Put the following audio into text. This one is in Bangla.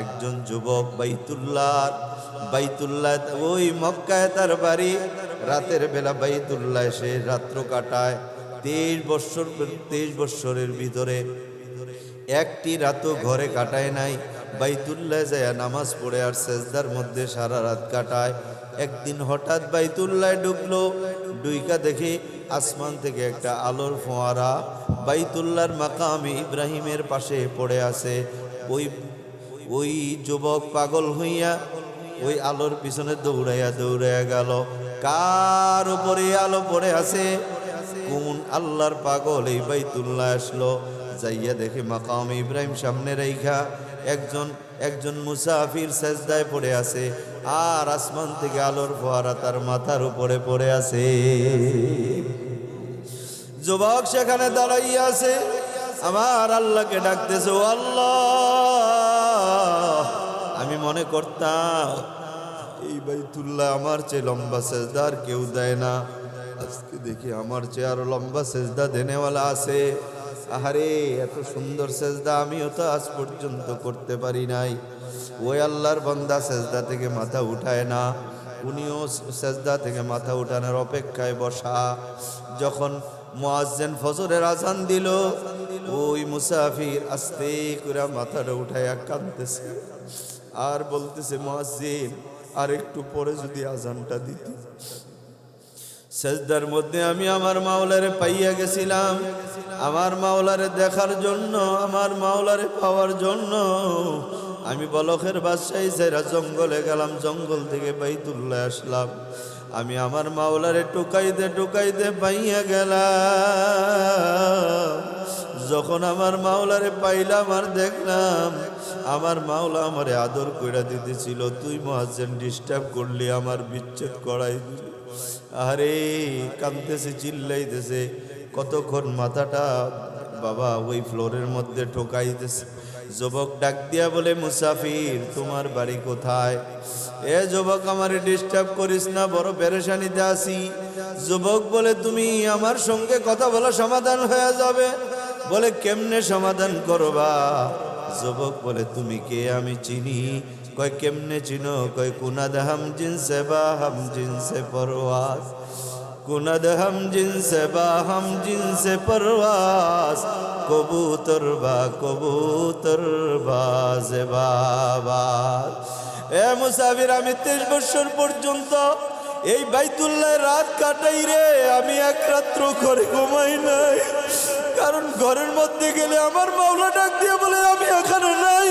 একজন যুবক বাইতুল্লাহ বাইতুল্লাহ ওই মক্কায় তার বাড়ি। রাতের বেলা বাইতুল্লাহ এসে রাত্র কাটায়। তেইশ বৎসর তেইশ বৎসরের ভিতরে একটি রাতও ঘরে কাটায় নাই। বাইতুল্লাহ যায় নামাজ পড়ে আর সেজদার মধ্যে সারা রাত কাটায়। একদিন হঠাৎ বাইতুল্লাহ ঢুকলো ডুইকা দেখে আসমান থেকে একটা আলোর ফোয়ারা। বাইতুল্লাহর মাকামে ইব্রাহিমের পাশে পড়ে আছে। ওই ওই যুবক পাগল হইয়া ওই আলোর পিছনে দৌড়াইয়া দৌড়াইয়া গেল। কার উপরে আলো পড়ে আছে? কোন আল্লাহর পাগল এই বাইতুল্লাহ আসলো? যাইয়া দেখে মাকাম ইব্রাহিম সামনে রেখা একজন একজন মুসাফির সেজদায় পড়ে আছে আর আসমান থেকে আলোর ফোয়ারা তার মাথার উপরে পড়ে আছে। যুবক সেখানে দাঁড়াইয়া আছে। আমার আল্লাহকে ডাকতেছে, ও আল্লাহ! আমি মনে করতাম, এই বাইতুল্লাহ আমার চেয়ে লম্বা সেজদার কেউ দেয় না। আজকে দেখি আমার চেয়ে আরও লম্বা সেজদা দেনেওয়ালা আছে। আহারে, এত সুন্দর সেজদা আমিও তো আজ পর্যন্ত করতে পারি নাই। ওই আল্লাহর বন্দা সেজদা থেকে মাথা উঠায় না। উনিও সেজদা থেকে মাথা উঠানোর অপেক্ষায় বসা। যখন মুয়াজ্জেন ফজরের আজান দিল। ওই মুসাফির আস্তে করে মাথাটা উঠাইয়া কাঁদতেছে। আর বলতেছে মোয়াজেন আর একটু পরে যদি আজানটা দিতি। সেজদার মধ্যে আমি আমার মাওলারে পাইয়া গেছিলাম। আমার মাওলারে দেখার জন্য, আমার মাওলারে পাওয়ার জন্য আমি বলখের বাদশাহী সেরা জঙ্গলে গেলাম, জঙ্গল থেকে পাই বাইতুল্লাহ আসলাম। আমি আমার মাওলারে টুকাইতে টুকাইতে পাইয়া গেলাম। যখন আমার মাওলারে পাইলাম আর দেখলাম, আমার মাওলা আমারে আদর কইরা দিতেছিল, তুই মহাজেন ডিস্টার্ব করলি, আমার বিচ্ছেদ করাই আরে, কাঁদতেছে, চিল্লাইতেছে, কতক্ষণ মাথাটা বাবা ওই ফ্লোরের মধ্যে ঠোকাইতেছে। যুবক ডাক দিয়া বলে, মুসাফির, তোমার বাড়ি কোথায়? এ যুবক, আমারে ডিস্টার্ব করিস না, বড় পেরেশানিতে আসি যুবক বলে, তুমি আমার সঙ্গে কথা বলা সমাধান হয়ে যাবে। বলে, কেমনে সমাধান করবা? যুবক বলে, তুমি কে? আমি চিনি। কয়, কেমনে চিনো? কয়, কুনাদ হাম জিনসে বা হাম জিনসে পরওয়াজ। কুনাদ হাম জিনসে বা হাম জিনসে পরওয়াজ। কবুতর বা কবুতর বাজে বাবা এ মুসাফির, আমি তেইশ বছর পর্যন্ত এই বাইতুল্লাহ রাত কাটাই রে। আমি এক রাত্র করে ঘুমাই নাই। গেলে আমার মাওলা ডাক দিয়ে বলে আমি এখানে নাই।